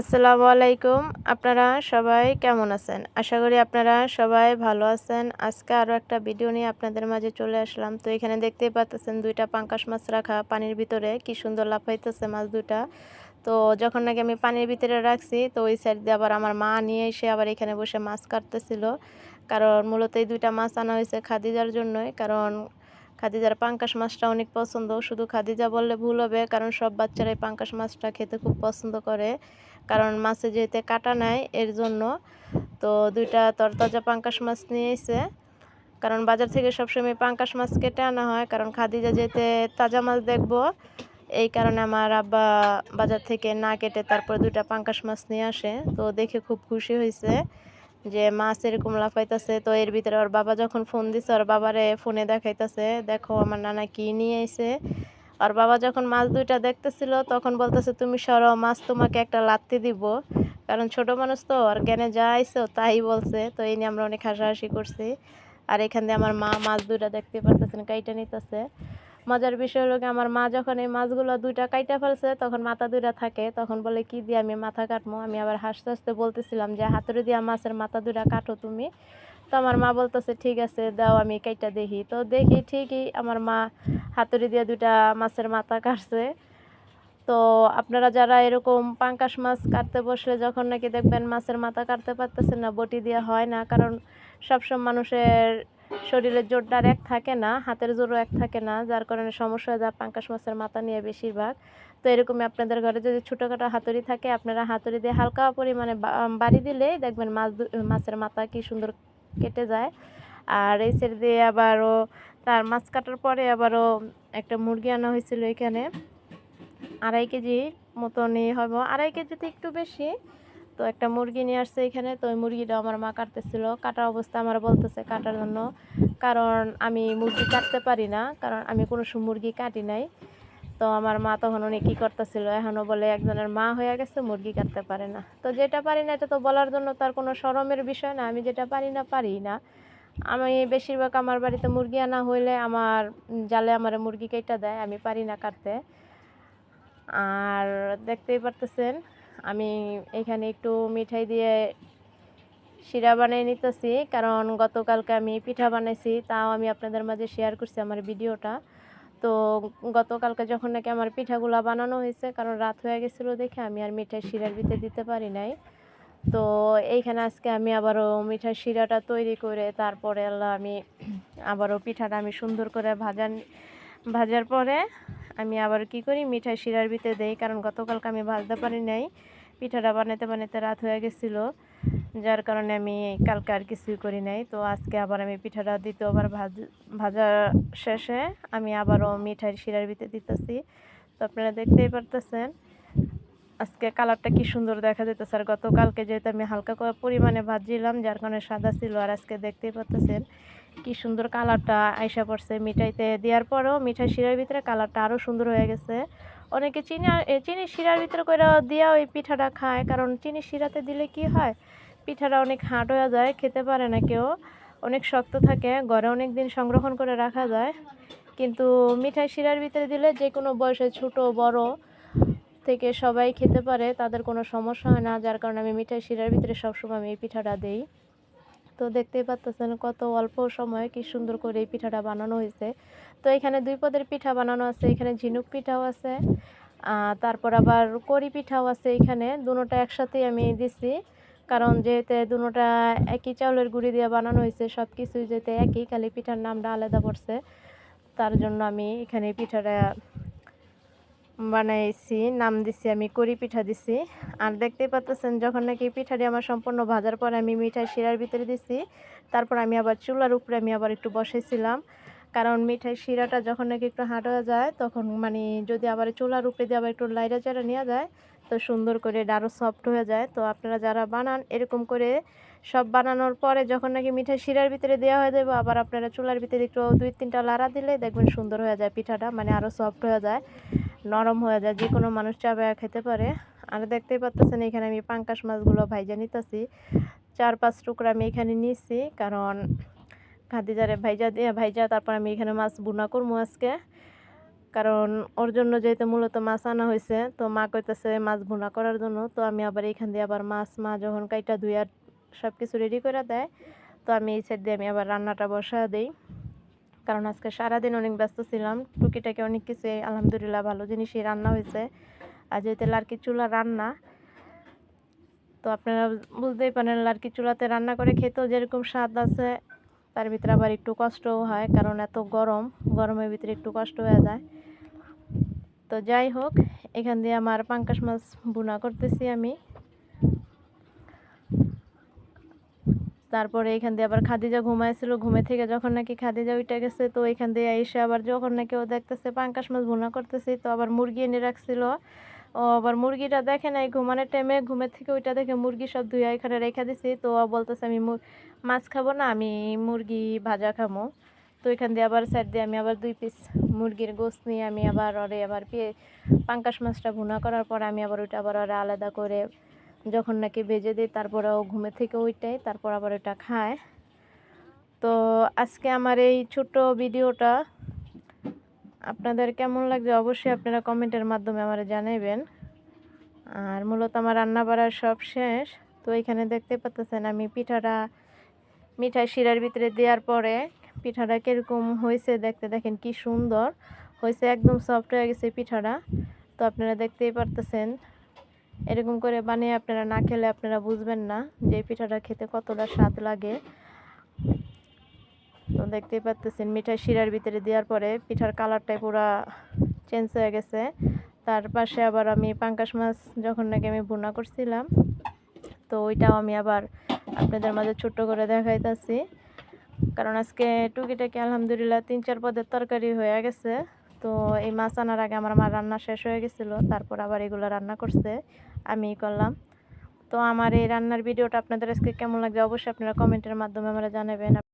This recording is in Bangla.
আসসালামু আলাইকুম। আপনারা সবাই কেমন আছেন? আশা করি আপনারা সবাই ভালো আছেন। আজকে আরও একটা ভিডিও নিয়ে আপনাদের মাঝে চলে আসলাম। তো এখানে দেখতেই পাচ্ছেন দুইটা পাঙ্কাশ মাছ রাখা পানির ভিতরে। কি সুন্দর লাফাইতেছে মাছ দুইটা। তো যখন নাকি আমি পানির ভিতরে রাখছি, তো ওই সাইড দিয়ে আবার আমার মা নিয়ে এসে আবার এখানে বসে মাছ কাটতেছিল। কারণ মূলত এই দুইটা মাছ আনা হয়েছে খাদিজার জন্যই। কারণ খাদিজার পাঙ্কাশ মাছটা অনেক পছন্দ। শুধু খাদিজা বললে ভুল হবে, কারণ সব বাচ্চারাই পাঙ্কাশ মাছটা খেতে খুব পছন্দ করে। কারণ মাছে যেতে কাটা নাই, এর জন্য তো দুইটা তরতাজা পাঙ্কাশ মাছ নিয়ে এসে কারণ বাজার থেকে সবসময় পাঙ্কাশ মাছ কেটে আনা হয়, কারণ খাদিজা যেতে তাজা মাছ দেখব, এই কারণে আমার আব্বা বাজার থেকে না কেটে তারপর দুইটা পাঙ্কাশ মাছ নিয়ে আসে। তো দেখে খুব খুশি হয়েছে। যে মাছ এরকম লাফাইতেছে। তো এর ভিতরে ওর বাবা যখন ফোন দিছে, ওর বাবারে ফোনে দেখাইতেছে, দেখো, আমার নানা কি নিয়ে এসে আর বাবা যখন মাছ দুইটা দেখতেছিল, তখন বলতেছে, তুমি সরো, মাছ তোমাকে একটা লাত্তি দিব। কারণ ছোট মানুষ তো আর জ্ঞানে যা আইসো তাই বলছে। তো এই নিয়ে আমরা অনেক হাসাহাসি করছি। আর এখান দিয়ে আমার মা মাছ দুইটা দেখতে পারতেছেন কাইটা নিতেছে। মজার বিষয় হলো আমার মা যখন এই মাছগুলো দুইটা কাইটা ফেলছে, তখন মাথা দুইটা থাকে। তখন বলে, কি দিয়ে আমি মাথা কাটবো আমি আবার হাসতে হাসতে বলতেছিলাম যে, হাতুড়ি দিয়া মাছের মাথা দুইটা কাটো তুমি? তো আমার মা বলতেছে, ঠিক আছে, দাও, আমি কাইটা দেখি। তো দেখি ঠিকই আমার মা হাতুড়ি দিয়ে দুটা মাছের মাথা কাটছে। তো আপনারা যারা এরকম পাঙ্কাশ মাছ কাটতে বসলে যখন নাকি দেখবেন মাছের মাথা কাটতে পারতেছেন না, বটি দিয়ে হয় না, কারণ সবসময় মানুষের শরীরের জোরটার এক থাকে না, হাতের জোরও এক থাকে না, যার কারণে সমস্যা যায় পাঙ্কাশ মাছের মাথা নিয়ে বেশিরভাগ। তো এরকমই আপনাদের ঘরে যদি ছোটোখাটো হাতুড়ি থাকে, আপনারা হাতুড়ি দিয়ে হালকা পরিমাণে বাড়ি দিলেই দেখবেন মাছ মাছের মাথা কি সুন্দর কেটে যায়। আর এই সাইড দিয়ে আবারও তার মাছ কাটার পরে আবারও একটা মুরগি আনা হয়েছিল এখানে। আড়াই কেজি মতনই হবে। আড়াই কেজিতে একটু বেশি তো একটা মুরগি নিয়ে আসছে এখানে, তো ওই মুরগিটা আমার মা কাটতেছিল। কাটার অবস্থা আমার বলতেছে কাটার জন্য। কারণ আমি মুরগি কাটতে পারি না, কারণ আমি কোনো সময় মুরগি কাটি নাই। তো আমার মা তখন উনি কী করতেছিল এখনও বলে একজনের মা হয়ে গেছে, মুরগি কাটতে পারে না। তো যেটা পারি না এটা তো বলার জন্য তার কোনো সরমের বিষয় না, আমি যেটা পারি না পারি না। আমি বেশিরভাগ আমার বাড়িতে মুরগি আনা হইলে আমার জালে আমার মুরগি কেটে দেয়, আমি পারি না কাটতে। আর দেখতেই পারতেছেন আমি এখানে একটু মিঠাই দিয়ে শিরা বানিয়ে নিতেছি, কারণ গতকালকে আমি পিঠা বানাইছি, তাও আমি আপনাদের মাঝে শেয়ার করছি আমার ভিডিওটা। তো গতকালকে যখন নাকি আমার পিঠাগুলো বানানো হয়েছে, কারণ রাত হয়ে গেছিল দেখে আমি আর মিঠাই শিরার ভিতরে দিতে পারি নাই। তো এইখানে আজকে আমি আবারও মিঠাই শিরাটা তৈরি করে, তারপরে আমি আবারও পিঠাটা আমি সুন্দর করে ভাজান ভাজার পরে আমি আবার কি করি? মিঠাই শিরার ভিতরে দেই, কারণ গতকালকে আমি ভাজতে পারি নাই। পিঠাটা বানাতে বানাতে রাত হয়ে গেছিল, যার কারণে আমি কালকে আর কিছুই করি নাই। তো আজকে আবার আমি পিঠাটা দ্বিতীয়বার ভাজ, ভাজা শেষে আমি আবারও মিঠাই শিরার ভিতরে দিতেছি। তো আপনারা দেখতেই পারতেছেন, আজকে কালারটা কি সুন্দর দেখা যেতেছে আর গতকালকে যেহেতু আমি হালকা পরিমাণে ভাজিলাম, যার কারণে সাদা ছিল, আর আজকে দেখতেই পাচ্ছেন কি সুন্দর কালারটা আইসা পড়ছে মিঠাইতে। দেওয়ার পরেও মিঠাই শিরার ভিতরে কালারটা আরও সুন্দর হয়ে গেছে। অনেকে চিনি চিনি শিরার ভিতরে করে দিয়া ওই পিঠাটা খায়, কারণ চিনি শিরাতে দিলে কি হয়? পিঠাটা অনেক হাঁট হয়ে যায়, খেতে পারে না কেউ। অনেক শক্ত থাকে, ঘরে অনেক দিন সংরক্ষণ করে রাখা যায়। কিন্তু মিঠাই শিরার ভিতরে দিলে যে কোনো বয়সে ছোট, বড় থেকে সবাই খেতে পারে, তাদের কোনো সমস্যা হয় না, যার কারণে আমি মিঠাই শিরার ভিতরে সবসময় আমি এই পিঠাটা দিই। তো দেখতেই পাচ্ছেন কত অল্প সময়ে কি সুন্দর করে এই পিঠাটা বানানো হয়েছে। তো এখানে দুই পদের পিঠা বানানো আছে, এখানে ঝিনুক পিঠাও আছে তারপর আবার করি পিঠাও আছে এখানে, দুটোটা একসাথেই আমি দিছি। কারণ যেহেতু দুটোটা একই চাউলের গুঁড়ি দিয়ে বানানো হয়েছে সব কিছুই যেতে একই, খালি পিঠার নামটা আলাদা পড়ছে। তার জন্য আমি এখানে পিঠাটা বানাইছি, নাম দিছি, আমি করি পিঠা দিছি। আর দেখতেই পাচ্ছেন যখন নাকি পিঠাটি আমার সম্পূর্ণ ভাজার পর আমি মিঠাই শিরার ভিতরে দিছি, তারপর আমি আবার চুলার উপরে আমি আবার একটু বসেছিলাম কারণ মিঠাই শিরাটা যখন নাকি একটু হাঁট যায়, তখন মানে যদি আবার চুলার উপরে দিয়ে আবার একটু লাইরা চারা নেওয়া যায়, তো সুন্দর করে আরও সফট হয়ে যায়। তো আপনারা যারা বানান এরকম করে, সব বানানোর পরে যখন নাকি মিঠাই শিরার ভিতরে দেওয়া হয়ে যাবে, আবার আপনারা চুলার ভিতরে একটু দুই তিনটা লাড়া দিলে দেখবেন সুন্দর হয়ে যায় পিঠাটা মানে আরও সফট হয়ে যায়। নরম হয়ে যায় যে কোনো মানুষ চাবায়া খেতে পারে। আর দেখতেই পাচ্ছেন এখানে আমি পাঙ্কাশ মাছগুলো ভাইজা নিতেছি। চার পাঁচ টুকরা আমি এখানে নিচ্ছি কারণ খাদিজারে ভাইজা দিয়ে ভাইজা, তারপর আমি এখানে মাছ বুনা করব আজকে। কারণ ওর জন্য যেহেতু মূলত মাছ আনা হয়েছে, তো মা কইতেছে মাছ ভুনা করার জন্য। তো আমি আবার এইখান দিয়ে আবার মাছ, মা যখন কাইটা ধুইয়া সব কিছু রেডি করে দেয়, তো আমি এই সাইড দিয়ে আমি আবার রান্নাটা বসা দিই। কারণ আজকে সারাদিন অনেক ব্যস্ত ছিলাম। টুকিটাকে অনেক কিছু আলহামদুলিল্লাহ ভালো জিনিসই রান্না হয়েছে। আর যেহেতু লার্কি চুলা রান্না, তো আপনারা বুঝতেই পারেন লার্কি চুলাতে রান্না করে খেতেও যেরকম স্বাদ আছে, তার ভিতরে আবার একটু কষ্টও হয়, কারণ এত গরম, গরমের ভিতরে একটু কষ্ট হয়ে যায়। তো যাই হোক, এখান দিয়ে আমার পাঙ্কাশ মাছ বুনা করতেছি আমি। তারপরে এখান দিয়ে আবার খাদিজা ঘুমাইছিল, ঘুমে থেকে যখন নাকি খাদিজা উঠে গেছে, তো এখান দিয়ে এসে আবার যখন নাকি ও দেখতেছে পাঙ্কাশ মাছ ভুনা করতেছি, তো আবার মুরগি এনে রাখছিল। ও আবার মুরগিটা দেখে নাই, ঘুমানোর টাইমে ঘুমের থেকে ওইটা দেখে মুরগি সব ধুয়ে এখানে রেখে দিছি, তো ও বলতেছে, আমি মাছ খাব না, আমি মুরগি ভাজা খাব তো এখান দিয়ে আবার সাইড দিয়ে আমি আবার দুই পিস মুরগির গোস নিয়ে আমি আবার ওরে আবার পাঙ্কাশ মাছটা ভুনা করার পর আমি আবার ওইটা আবার ওরা আলাদা করে যখন নাকি ভেজে দিই, তারপরে ও ঘুমে থেকে ওইটাই, তারপর আবার ওটা খায়। তো আজকে আমার এই ছোট্ট ভিডিওটা আপনাদের কেমন লাগছে অবশ্যই আপনারা কমেন্টের মাধ্যমে আমার জানাবেন আর মূলত আমার রান্না বাড়ার সব শেষ। তো এখানে দেখতে পাচ্ছেন আমি পিঠাটা, মিঠাই শিরার ভিতরে দেওয়ার পরে পিঠাটা কীরকম হয়েছে দেখতে দেখেন কি সুন্দর। হয়েছে একদম সফট হয়ে গেছে পিঠাটা। তো আপনারা দেখতেই পারতেছেন এরকম করে বানিয়ে আপনারা না খেলে আপনারা বুঝবেন না যে পিঠাটা খেতে কতটা স্বাদ লাগে। তো দেখতেই পাচ্তেছেন, মিঠাই শিরার ভিতরে দেওয়ার পরে পিঠার কালারটাই পুরো চেঞ্জ হয়ে গেছে। তার পাশে আবার আমি পাঙ্কাশ মাছ যখন নাকি আমি ভুনা করছিলাম, তো ওইটাও আমি আবার আপনাদের মাঝে ছোট্ট করে দেখাইতেছি। কারণ আজকে টুকিটাকি আলহামদুলিল্লাহ তিন চার পদের তরকারি হয়ে গেছে। তো এই মাছ আনার আগে আমার মা রান্না শেষ হয়ে গেছিল, তারপর আবার এগুলো রান্না করছে। আমি করলাম। তো আমার এই রান্নার ভিডিওটা আপনাদের আজকে কেমন লাগবে অবশ্যই আপনারা কমেন্টের মাধ্যমে আমরা জানাবেন।